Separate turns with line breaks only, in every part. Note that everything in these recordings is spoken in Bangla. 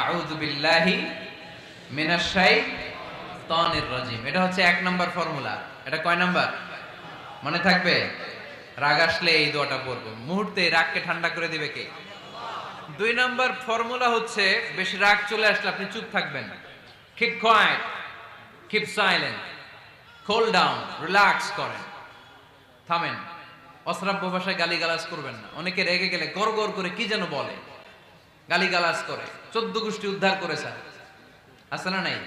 আউযু বিল্লাহি মিনাশ শাইতানির রাজিম। এটা হচ্ছে এক নাম্বার ফর্মুলা। এটা কয় নাম্বার? মনে থাকবে? রাগ আসলে এই দোয়াটা পড়ব। মুহূর্তে রাগকে ঠান্ডা করে দিবে কে? দুই নাম্বার ফর্মুলা হচ্ছে, বেশি রাগ চলে আসলে আপনি চুপ থাকবেন। Keep quiet keep silent cool down relax করেন। থামেন। অশ্রাব্য ভাষায় গালিগালাজ করবেন না। অনেকে রেগে গেলে গড় গড় করে কি যেন বলে। গালিগালাজ করে। চোদ্দ গোষ্ঠী উদ্ধার করেছে। আছে না নাই?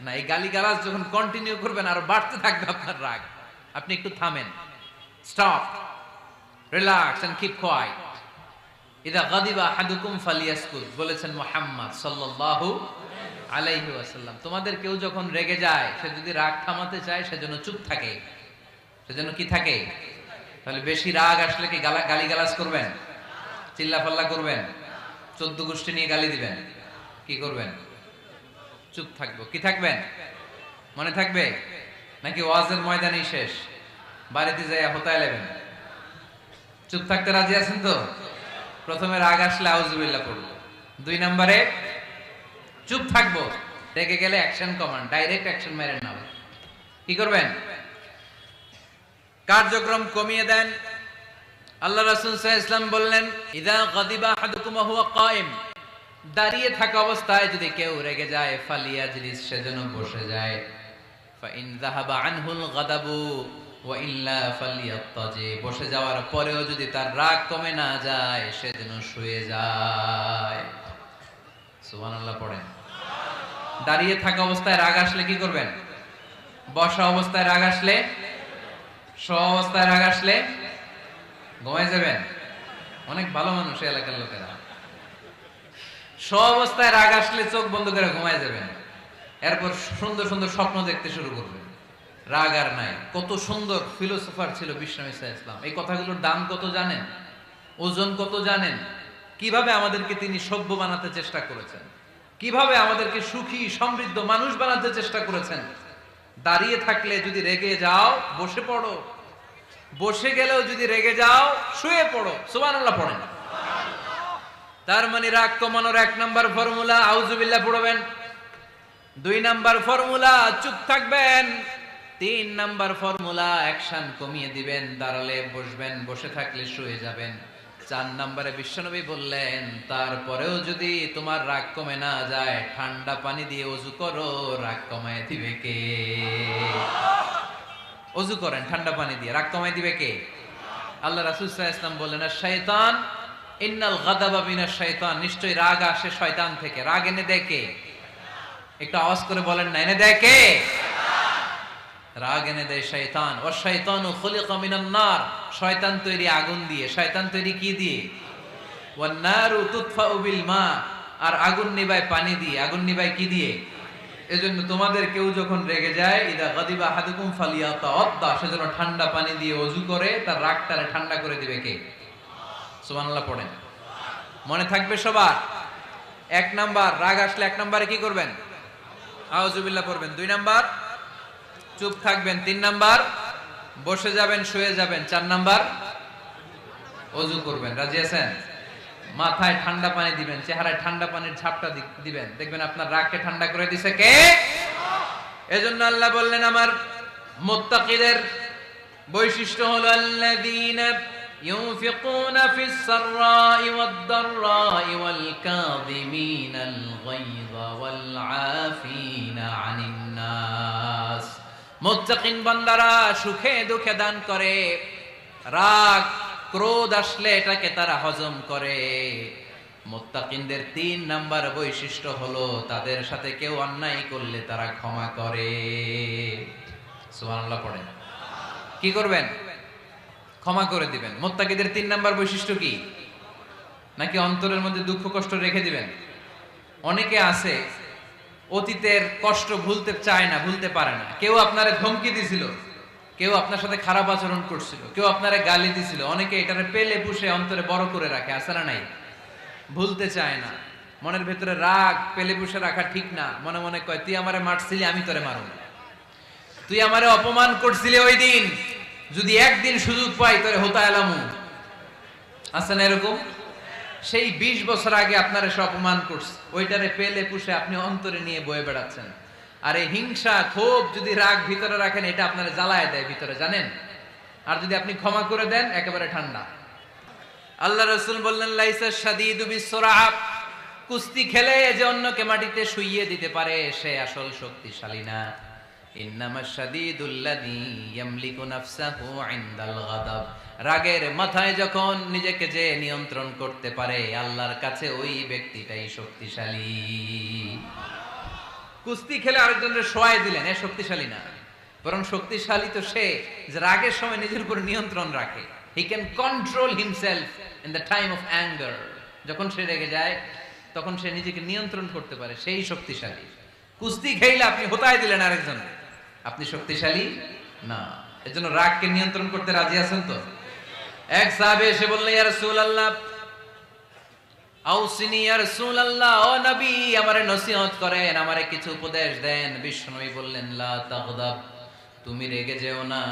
না, এই গালিগালাজ যখন কন্টিনিউ করবেন, আর বাড়তে থাকবে আপনার রাগ। আপনি একটু থামেন। Stop relax and keep quiet ইদা গাদিবা হাদুকুম ফালিয়াসকুত বলেছেন মুহাম্মদ সাল্লাল্লাহু আলাইহি ওয়াসাল্লাম। তোমাদের কেউ যখন রেগে যায়, সে যদি রাগ থামাতে চায় সেজন্য চুপ থাকে। সেজন্য কি থাকে? তাহলে বেশি রাগ আসলে কি গালা, গালিগালাজ করবেন? চিল্লাফাল্লা করবেন? চোদ্দ গোষ্ঠী নিয়ে গালি দিবেন। কি করবেন? চুপ থাকব। কি থাকবেন? মনে থাকবে? নাকি ওয়াজের ময়দানেই শেষ? বাড়িতে যাই হতায় লেবেন। চুপ থাকতে রাজি আছেন তো? প্রথমে রাগ আসলে আউজুবিল্লাহ পড়ব। দুই নম্বরে, চুপ থাকব। রেগে গেলে অ্যাকশন কমান্ড ডাইরেক্ট অ্যাকশন মেরেন না কি করবেন? কার্যক্রম কমিয়ে দেন। আল্লাহ রাসূল ইসলাম বললেন, ইদা গাদিবা আহাদুকুম হুয়া কায়েম দাঁড়িয়ে থাকা অবস্থায় যদি কেউ রেগে যায়, ফালিয়াজলিস সেজন্য বসে যায়। ফাইন যাহাবা আনহুল গাদাবু ওয়া ইল্লা ফালিয়াত্তাজি। বসে যাওয়ার পরেও যদি তার রাগ কমে না যায় সেজন্য শুয়ে যায়। সুবহানাল্লাহ পড়েন। দাঁড়িয়ে থাকা অবস্থায় রাগ আসলে কি করবেন? বসা অবস্থায় রাগ আসলে? স অবস্থায় রাগ আসলে? ঘুমায় যাবেন? অনেক ভালো মানুষ এলাকার লোকেরা। স অবস্থায় রাগ আসলে চোখ বন্ধ করে ঘুমায় যাবেন। এরপর সুন্দর সুন্দর স্বপ্ন দেখতে শুরু করবেন। রাগ আর নাই। কত সুন্দর ফিলোসফার ছিল বিশ্বনাথ ইসলাম। এই কথাগুলোর দাম কত জানেন? ওজন কত জানেন? কীভাবে আমাদেরকে তিনি সভ্য বানাতে চেষ্টা করেছেন? কীভাবে আমাদেরকে সুখী, সমৃদ্ধ মানুষ বানাতে চেষ্টা করেছেন? দাঁড়িয়ে থাকলে যদি রেগে যাও, বসে পড়ো। বসে গেলেও যদি রেগে যাও, শুয়ে পড়ো। সুবহানাল্লাহ পড়েন। তার মানে রাগ কমানোর এক নাম্বার ফর্মুলা আউজুবিল্লাহ পড়বেন। দুই নাম্বার ফর্মুলা, চুপ থাকবেন। তিন নাম্বার ফর্মুলা, অ্যাকশন কমিয়ে দিবেন, দাঁড়ালে বসবেন, বসে থাকলে শুয়ে যাবেন। চার নাম্বারে বিশ্বনবী বললেন, তারপরেও যদি তোমার রাগ কমে না যায়, ঠান্ডা পানি দিয়ে অজু করো, রাগ কমায় দিবে কে? অজু করেন, ঠান্ডা পানি দিয়ে। রাগ কমায় দিবে কে? আল্লাহ আলাইহি ওয়াসাল্লাম বললেন শয়তান ইন্নাল রাগ আসে শয়তান থেকে। রাগ এনে একটু আওয়াজ করে বলেন না, এনে কে? রাগ এনে দেয় শয়তান। ও শয়তান ও খলিকা মিনান নার শয়তান তৈরি আগুন দিয়ে। শয়তান তৈরি কি দিয়ে? ওয়ান নারু তুতফাউ বিল মা। আর আগুন নিবায় পানি দিয়ে। আগুন নিবায় কি দিয়ে? এজন্য তোমাদের কেউ যখন রেগে যায়, ইদা গাদিবা হাদুকুম ফালিয়াতা অদ্দা সেজন্য ঠান্ডা পানি দিয়ে অজু করে, তার রাগটারে ঠান্ডা করে দিবে কে? সুবহানাল্লাহ পড়েন। মনে থাকবে সবার? এক নাম্বার, রাগ আসলে এক নাম্বারে কি করবেন? আউজুবিল্লাহ পড়বেন। দুই নাম্বার, চুপ থাকবেন। তিন নাম্বার, বসে যাবেন, শুয়ে যাবেন। চার নাম্বার, অজু করবেন। রাজি আছেন? মাথায় ঠান্ডা পানি দিবেন চেহারায় ঠান্ডা পানির ঝাপটা দি- দিবেন দেখবেন আপনার রাগকে ঠান্ডা করে দিছে কে এজন্য আল্লাহ বললেন আমার মুত্তাকিদের বৈশিষ্ট্য হলো আল্লাযীনা ينفقون في السراء والضراء والكاظمين الغيظ والعافين عن الناس নাস মুত্তাকিন বান্দারা সুখে দুঃখে দান করে রাগ ক্রোধ আসলে এটাকে তারা হজম করে। মুত্তাকিনদের তিন নাম্বার বৈশিষ্ট্য হলো তাদের সাথে কেউ অন্যায় করলে তারা ক্ষমা করে। সুবহানাল্লাহ পড়েন। কি করবেন? ক্ষমা করে দিবেন। মোত্তাকিদের তিন নাম্বার বৈশিষ্ট্য কি? নাকি অন্তরের মধ্যে দুঃখ, কষ্ট রেখে দিবেন? অনেকে আছে, অতীতের কষ্ট ভুলতে চায় না, ভুলতে পারে না। কেউ আপনারে ধমকি দিছিল। কেউ আপনার সাথে খারাপ আচরণ করছিল, কেউ আপনারে গালি দিছিল, অনেকে এটারে পেলে পুষে অন্তরে বড় করে রাখে, আছে না নাই? ভুলতে চায় না। মনের ভেতরে রাগ, পেলে পুষে রাখা ঠিক না। মনে মনে কয়, তুই আমারে মারছিলি, আমি তোরে মারব তুই আমারে অপমান করছিলি ওই দিন। যদি একদিন সুযোগ পাই, তোরে হতা এলামু আছে না এরকম? সেই বিশ বছর আগে আপনারা সে অপমান করছে। ওইটারে পেলে পুষে আপনি অন্তরে নিয়ে বয়ে বেড়াচ্ছেন। আর এই হিংসা, ক্ষোভ যদি রাগ ভিতরে রাখেন, এটা আপনারা জ্বালায় দেয় ভিতরে, জানেন? আর যদি আপনি ক্ষমা করে দেন, একেবারে ঠান্ডা। আল্লাহ রসুল বললেন কুস্তি খেলে যে অন্যকে মাটিতে শুইয়ে দিতে পারে, সে আসল শক্তিশালী না। রাগের মাথায় যখন নিজেকে যে নিয়ন্ত্রণ করতে পারে, আল্লাহর কাছে ওই ব্যক্তিটাই শক্তিশালী। কুস্তি খেলে আরেকজনের সোয়াই দিলেন, এ শক্তিশালী না। বরং শক্তিশালী তো সে, যে রাগের সময় নিজের উপর নিয়ন্ত্রণ রাখে। He can control himself in the time of anger যখন সে রেগে যায়, তখন সে নিজেকে নিয়ন্ত্রণ করতে পারে, সেই শক্তিশালী। কুস্তি খেইলে আপনি হোতায় দিলেন আরেকজন আপনি শক্তিশালী? না। এজন্য রাগকে নিয়ন্ত্রণ করতে রাজি আছেন তো? এক সাহাবে এসে বললেন, ইয়া রাসূলুল্লাহ আউসিনি ইয়া রাসূলুল্লাহ ও নবী আমারে নসিহত করেন, আমারে কিছু উপদেশ দেন। বিশ্বনবী বললেন তুমি রেগে যেও না।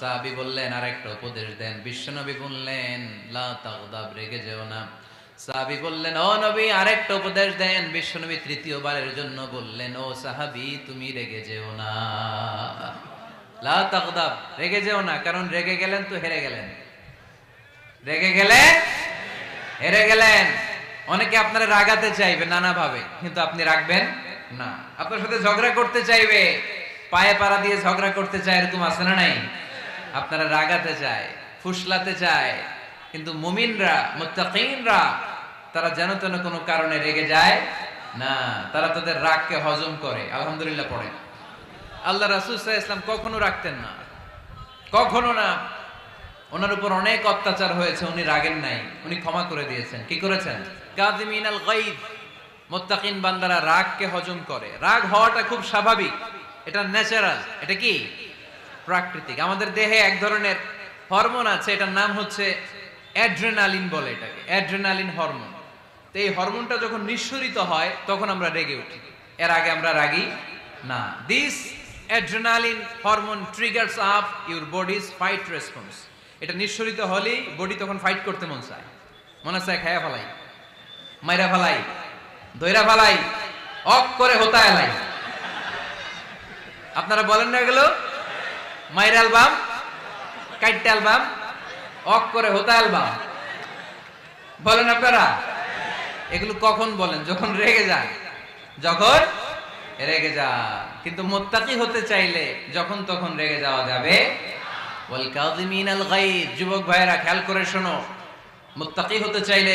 সাহাবী বললেন উপদেশ দেন। বললেন রেগে যেও না। বললেন আরেকটা উপদেশ দেন। বিশ্বনবী তৃতীয়বারের জন্য বললেন, ও সাহাবী, তুমি রেগে যেও না। রেগে যেও না, কারণ রেগে গেলেন তো হেরে গেলেন। রেগে গেলে হেরে গেলেন। অনেকে আপনারা রাগাতে চাইবে নানা ভাবে কিন্তু আপনি রাখবেন না। আপনার সাথে ঝগড়া করতে চাইবে, পায়ে পাড়া দিয়ে ঝগড়া করতে চায়, এরকম আছে না নাই? আপনারা রাগাতে চায়, ফুসলাতে চায়, কিন্তু মুমিনরা, মুত্তাকিনরা, তারা যেন তেন কোনো কারণে রেগে যায় না। তারা তাদের রাগকে হজম করে, আলহামদুলিল্লাহ পড়ে আল্লাহ রাসূল ইসলাম কখনো রাখতেন না। কখনো না। ওনার উপর অনেক অত্যাচার হয়েছে, উনি রাগেন নাই, উনি ক্ষমা করে দিয়েছেন। কি করেছেন? আল গায়ব, মুত্তাকিন বান্দারা রাগকে হজম করে। রাগ হওয়াটা খুব স্বাভাবিক। এটা ন্যাচারাল এটা কি? প্রাকৃতিক। আমাদের দেহে এক ধরনের হরমোন আছে, এটার নাম হচ্ছে অ্যাড্রেনালিন বলে এটাকে অ্যাড্রেনালিন হরমোন তো এই হরমোনটা যখন নিঃসরিত হয়, তখন আমরা রেগে উঠি। এর আগে আমরা রাগি না। This adrenaline hormone triggers up your body's fight response এটা নিঃসরিত হলেই বডি তখন ফাইট করতে মন চায়। মনে চায় খায়া ফেলাই। মাইরা ফালাই, দইরা ফালাই অক করে হতা এলাই আপনারা বলেন না এগুলো? মাইরা অ্যালবাম, কাইটটা অ্যালবাম অক করে হতা অ্যালবাম। বলেন আপনারা? এগুলো কখন বলেন? যখন রেগে যান। যখন রেগে যান। কিন্তু মোত্তাকি হতে চাইলে যখন তখন রেগে যাওয়া যাবে যুবক ভাইরা খেয়াল করে শোনো। মুত্তাকি হতে চাইলে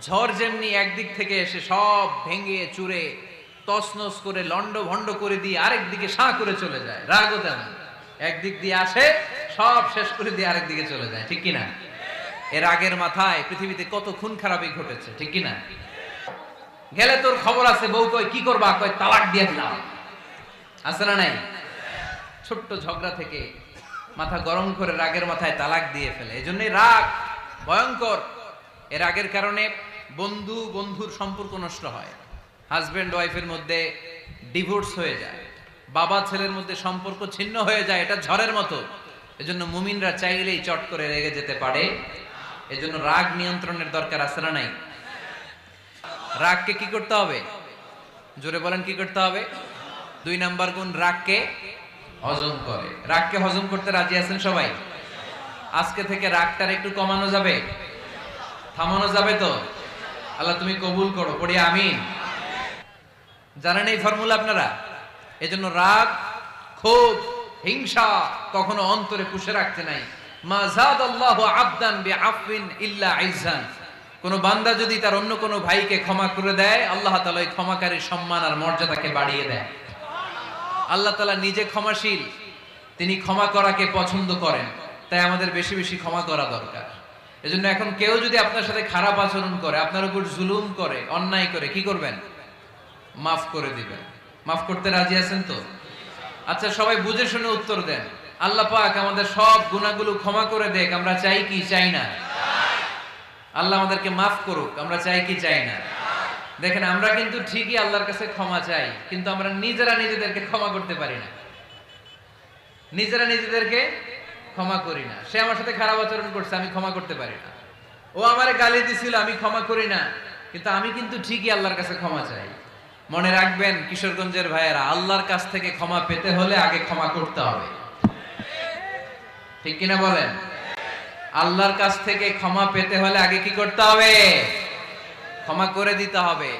ঝড় যেমনি একদিক থেকে এসে সব ভেঙে চুরে তসনস করে লন্ড ভন্ড করে দিয়ে আরেক দিকে সাঁ করে চলে যায়। রাগও তেমন। একদিক দিয়ে আসে, সব শেষ করে দিয়ে আরেক দিকে চলে যায়। ঠিক কিনা? এর আগের মাথায় পৃথিবীতে কত খুন খারাপই ঘটেছে, ঠিক কিনা? গেলে তোর খবর আছে, বউ কয়, কি করবা? কয়, তালাক দিয়ে দিলাম। আছে না নাই? ছোট্ট ঝগড়া থেকে মাথা গরম করে রাগের মাথায় তালাক দিয়ে ফেলে। এই রাগ ভয়ঙ্কর। এর রাগের কারণে বন্ধু বন্ধুর সম্পর্ক নষ্ট হয়। হাজবেন্ড ওয়াইফের মধ্যে ডিভোর্স হয়ে যায়। বাবা, ছেলের মধ্যে সম্পর্ক ছিন্ন হয়ে যায়, এটা ঝড়ের মতো। এজন্য মুমিনরা চাইলেই চট করে রেগে যেতে পারে। এজন্য রাগ নিয়ন্ত্রণের দরকার আছে না নাই? রাগকে কি করতে হবে? জোরে বলেন, কি করতে হবে? দুই নাম্বার গুণ রাগকে হজম করে। রাগকে হজম করতে রাজি আছেন সবাই? আজকে থেকে রাগটার একটু কমানো যাবে? থামানো যাবে তো? আল্লাহ তুমি কবুল করো, পড়ি আমিন। জানেন এই ফর্মুলা আপনারা? এজন্য রাগ, ক্ষোভ, হিংসা কখনো অন্তরে পুষে রাখতে নাই। মা জাদ আল্লাহু কোন বান্দা যদি তার অন্য কোন ভাইকে ক্ষমা করে দেয়, আল্লাহ ক্ষমাকারীর সম্মান আর মর্যাদাকে বাড়িয়ে দেয়। আল্লাহ তাআলা নিজে ক্ষমাশীল, তিনি ক্ষমা করাকে পছন্দ করেন, তাই আমাদের বেশি বেশি ক্ষমা করা দরকার। এজন্য এখন কেউ যদি আপনার সাথে খারাপ আচরণ করে, আপনার উপর জুলুম করে, অন্যায় করে, কি করবেন? মাফ করে দিবেন। মাফ করতে রাজি আছেন তো? আচ্ছা সবাই বুঝে শুনে উত্তর দেন। আল্লাহ পাক আমাদের সব গুণাগুলো ক্ষমা করে দেখ আমরা চাই কি, চাই না? আল্লাহ আমাদেরকে মাফ করুক, আমরা চাই কি, চাই না? দেখেন, আমরা কিন্তু ঠিকই আল্লাহর কাছে ক্ষমা চাই, কিন্তু আমরা নিজেরা নিজেদেরকে ক্ষমা করতে পারি না। নিজেরা নিজেদেরকে ক্ষমা করি না। সে আমার সাথে খারাপ আচরণ করছে, আমি ক্ষমা করতে পারি না। ও আমার গালি দিছিল, আমি ক্ষমা করি না। কিন্তু আমি কিন্তু ঠিকই আল্লাহর কাছে ক্ষমা চাই। মনে রাখবেন, কিশোরগঞ্জের ভাইয়েরা, আল্লাহর কাছ থেকে ক্ষমা পেতে হলে আগে ক্ষমা করতে হবে। ঠিক কিনা বলেন? আল্লাহর কাছ থেকে ক্ষমা পেতে হলে আগে কি করতে হবে? ক্ষমা করে দিতে হবে।